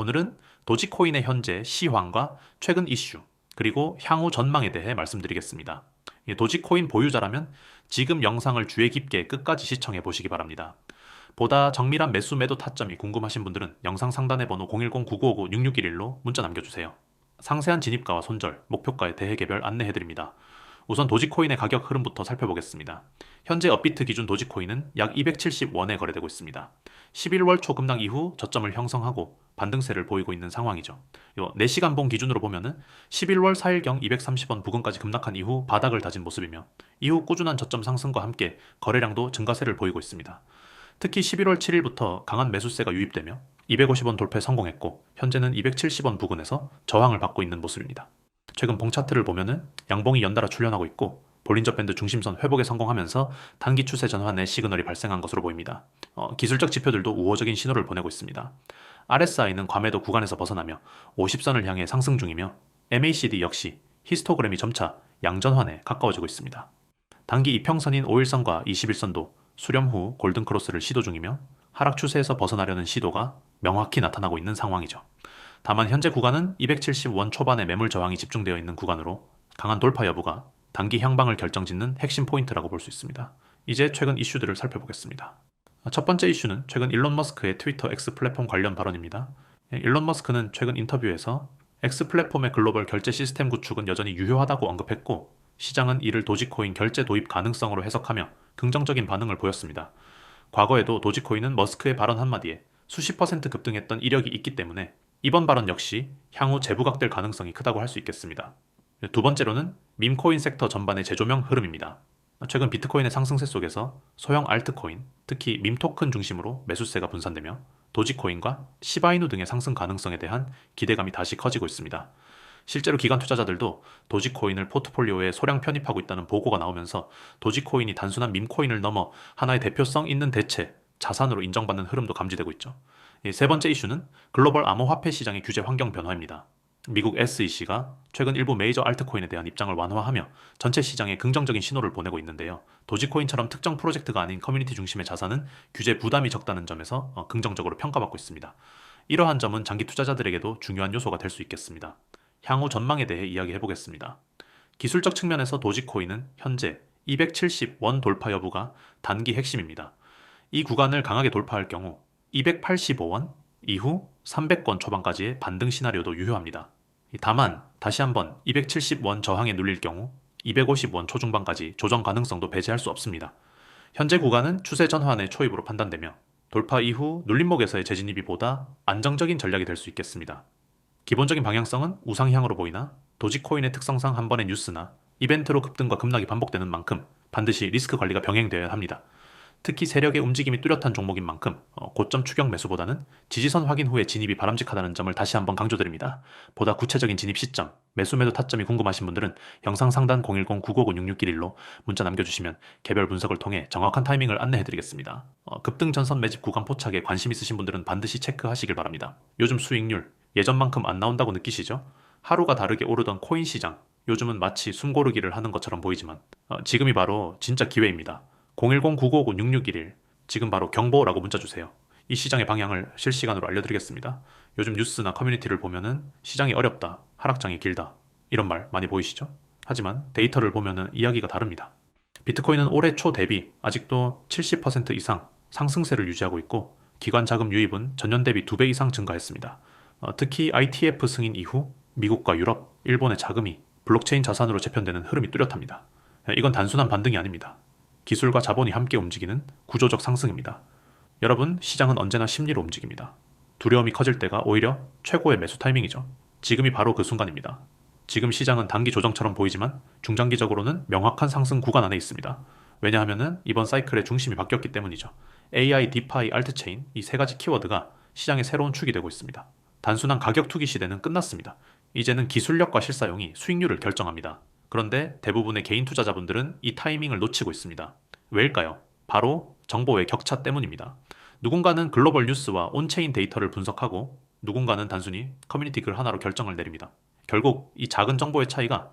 오늘은 도지코인의 현재 시황과 최근 이슈, 그리고 향후 전망에 대해 말씀드리겠습니다. 예, 도지코인 보유자라면 지금 영상을 주의 깊게 끝까지 시청해 보시기 바랍니다. 보다 정밀한 매수 매도 타점이 궁금하신 분들은 영상 상단의 번호 010-9959-6611로 문자 남겨주세요. 상세한 진입가와 손절, 목표가의 대해 개별 안내해드립니다. 우선 도지코인의 가격 흐름부터 살펴보겠습니다. 현재 업비트 기준 도지코인은 약 270원에 거래되고 있습니다. 11월 초 급락 이후 저점을 형성하고 반등세를 보이고 있는 상황이죠. 요 4시간 봉 기준으로 보면은 11월 4일경 230원 부근까지 급락한 이후 바닥을 다진 모습이며 이후 꾸준한 저점 상승과 함께 거래량도 증가세를 보이고 있습니다. 특히 11월 7일부터 강한 매수세가 유입되며 250원 돌파에 성공했고 현재는 270원 부근에서 저항을 받고 있는 모습입니다. 최근 봉 차트를 보면은 양봉이 연달아 출현하고 있고 볼린저 밴드 중심선 회복에 성공하면서 단기 추세 전환의 시그널이 발생한 것으로 보입니다. 어, 기술적 지표들도 우호적인 신호를 보내고 있습니다. RSI는 과매도 구간에서 벗어나며 50선을 향해 상승 중이며 MACD 역시 히스토그램이 점차 양전환에 가까워지고 있습니다. 단기 이평선인 5일선과 21선도 수렴 후 골든크로스를 시도 중이며 하락 추세에서 벗어나려는 시도가 명확히 나타나고 있는 상황이죠. 다만 현재 구간은 270원 초반의 매물 저항이 집중되어 있는 구간으로 강한 돌파 여부가 단기 향방을 결정짓는 핵심 포인트라고 볼 수 있습니다. 이제 최근 이슈들을 살펴보겠습니다. 첫 번째 이슈는 최근 일론 머스크의 트위터 X 플랫폼 관련 발언입니다. 예, 일론 머스크는 최근 인터뷰에서 X 플랫폼의 글로벌 결제 시스템 구축은 여전히 유효하다고 언급했고 시장은 이를 도지코인 결제 도입 가능성으로 해석하며 긍정적인 반응을 보였습니다. 과거에도 도지코인은 머스크의 발언 한마디에 수십 퍼센트 급등했던 이력이 있기 때문에 이번 발언 역시 향후 재부각될 가능성이 크다고 할 수 있겠습니다. 두 번째로는 밈코인 섹터 전반의 재조명 흐름입니다. 최근 비트코인의 상승세 속에서 소형 알트코인, 특히 밈 토큰 중심으로 매수세가 분산되며 도지코인과 시바이누 등의 상승 가능성에 대한 기대감이 다시 커지고 있습니다. 실제로 기관 투자자들도 도지코인을 포트폴리오에 소량 편입하고 있다는 보고가 나오면서 도지코인이 단순한 밈코인을 넘어 하나의 대표성 있는 대체, 자산으로 인정받는 흐름도 감지되고 있죠. 세 번째 이슈는 글로벌 암호화폐 시장의 규제 환경 변화입니다. 미국 SEC가 최근 일부 메이저 알트코인에 대한 입장을 완화하며 전체 시장에 긍정적인 신호를 보내고 있는데요. 도지코인처럼 특정 프로젝트가 아닌 커뮤니티 중심의 자산은 규제 부담이 적다는 점에서 어, 긍정적으로 평가받고 있습니다. 이러한 점은 장기 투자자들에게도 중요한 요소가 될 수 있겠습니다. 향후 전망에 대해 이야기해 보겠습니다. 기술적 측면에서 도지코인은 현재 270원 돌파 여부가 단기 핵심입니다. 이 구간을 강하게 돌파할 경우 285원 이후 300원 초반까지의 반등 시나리오도 유효합니다. 다만 다시 한번 270원 저항에 눌릴 경우 250원 초중반까지 조정 가능성도 배제할 수 없습니다. 현재 구간은 추세 전환의 초입으로 판단되며 돌파 이후 눌림목에서의 재진입이 보다 안정적인 전략이 될 수 있겠습니다. 기본적인 방향성은 우상향으로 보이나 도지코인의 특성상 한 번의 뉴스나 이벤트로 급등과 급락이 반복되는 만큼 반드시 리스크 관리가 병행되어야 합니다. 특히 세력의 움직임이 뚜렷한 종목인 만큼 어, 고점 추격 매수보다는 지지선 확인 후에 진입이 바람직하다는 점을 다시 한번 강조드립니다. 보다 구체적인 진입 시점, 매수 매도 타점이 궁금하신 분들은 영상 상단 010-959-6611로 문자 남겨주시면 개별 분석을 통해 정확한 타이밍을 안내해드리겠습니다. 어, 급등 전선 매집 구간 포착에 관심 있으신 분들은 반드시 체크하시길 바랍니다. 요즘 수익률 예전만큼 안 나온다고 느끼시죠? 하루가 다르게 오르던 코인 시장, 요즘은 마치 숨고르기를 하는 것처럼 보이지만 어, 지금이 바로 진짜 기회입니다. 010-9959-6611 지금 바로 경보라고 문자 주세요. 이 시장의 방향을 실시간으로 알려드리겠습니다. 요즘 뉴스나 커뮤니티를 보면은 시장이 어렵다, 하락장이 길다 이런 말 많이 보이시죠? 하지만 데이터를 보면은 이야기가 다릅니다. 비트코인은 올해 초 대비 아직도 70% 이상 상승세를 유지하고 있고 기관 자금 유입은 전년 대비 2배 이상 증가했습니다. 어, 특히 ITF 승인 이후 미국과 유럽, 일본의 자금이 블록체인 자산으로 재편되는 흐름이 뚜렷합니다. 이건 단순한 반등이 아닙니다. 기술과 자본이 함께 움직이는 구조적 상승입니다. 여러분, 시장은 언제나 심리로 움직입니다. 두려움이 커질 때가 오히려 최고의 매수 타이밍이죠. 지금이 바로 그 순간입니다. 지금 시장은 단기 조정처럼 보이지만 중장기적으로는 명확한 상승 구간 안에 있습니다. 왜냐하면 이번 사이클의 중심이 바뀌었기 때문이죠. AI, 디파이, 알트체인 이 세 가지 키워드가 시장의 새로운 축이 되고 있습니다. 단순한 가격 투기 시대는 끝났습니다. 이제는 기술력과 실사용이 수익률을 결정합니다. 그런데 대부분의 개인 투자자분들은 이 타이밍을 놓치고 있습니다. 왜일까요? 바로 정보의 격차 때문입니다. 누군가는 글로벌 뉴스와 온체인 데이터를 분석하고 누군가는 단순히 커뮤니티 글 하나로 결정을 내립니다. 결국 이 작은 정보의 차이가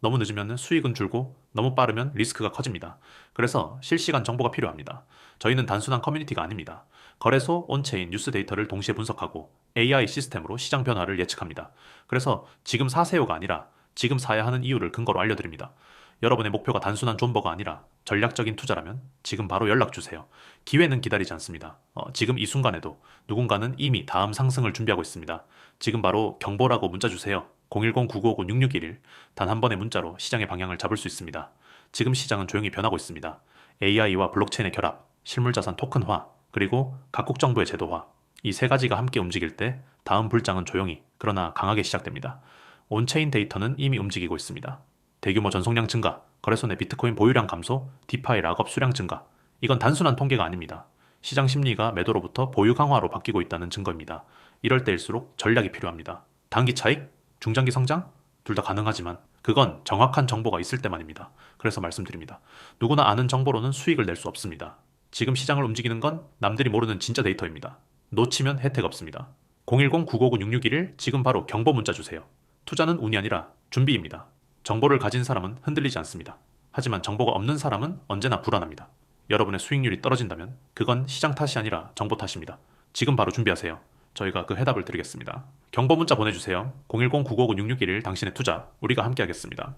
너무 늦으면 수익은 줄고 너무 빠르면 리스크가 커집니다. 그래서 실시간 정보가 필요합니다. 저희는 단순한 커뮤니티가 아닙니다. 거래소, 온체인, 뉴스 데이터를 동시에 분석하고 AI 시스템으로 시장 변화를 예측합니다. 그래서 지금 사세요가 아니라 지금 사야 하는 이유를 근거로 알려드립니다. 여러분의 목표가 단순한 존버가 아니라 전략적인 투자라면 지금 바로 연락 주세요. 기회는 기다리지 않습니다. 어, 지금 이 순간에도 누군가는 이미 다음 상승을 준비하고 있습니다. 지금 바로 경보라고 문자 주세요. 010-9959-6611. 단 한 번의 문자로 시장의 방향을 잡을 수 있습니다. 지금 시장은 조용히 변하고 있습니다. AI와 블록체인의 결합, 실물자산 토큰화, 그리고 각국 정부의 제도화. 이 세 가지가 함께 움직일 때 다음 불장은 조용히, 그러나 강하게 시작됩니다. 온체인 데이터는 이미 움직이고 있습니다. 대규모 전송량 증가, 거래소 내 비트코인 보유량 감소, 디파이 락업 수량 증가. 이건 단순한 통계가 아닙니다. 시장 심리가 매도로부터 보유 강화로 바뀌고 있다는 증거입니다. 이럴 때일수록 전략이 필요합니다. 단기 차익, 중장기 성장? 둘 다 가능하지만 그건 정확한 정보가 있을 때만입니다. 그래서 말씀드립니다. 누구나 아는 정보로는 수익을 낼 수 없습니다. 지금 시장을 움직이는 건 남들이 모르는 진짜 데이터입니다. 놓치면 혜택 없습니다. 010-959-6611 지금 바로 경보 문자 주세요. 투자는 운이 아니라 준비입니다. 정보를 가진 사람은 흔들리지 않습니다. 하지만 정보가 없는 사람은 언제나 불안합니다. 여러분의 수익률이 떨어진다면 그건 시장 탓이 아니라 정보 탓입니다. 지금 바로 준비하세요. 저희가 그 해답을 드리겠습니다. 경보 문자 보내주세요. 010-959-6611 당신의 투자 우리가 함께 하겠습니다.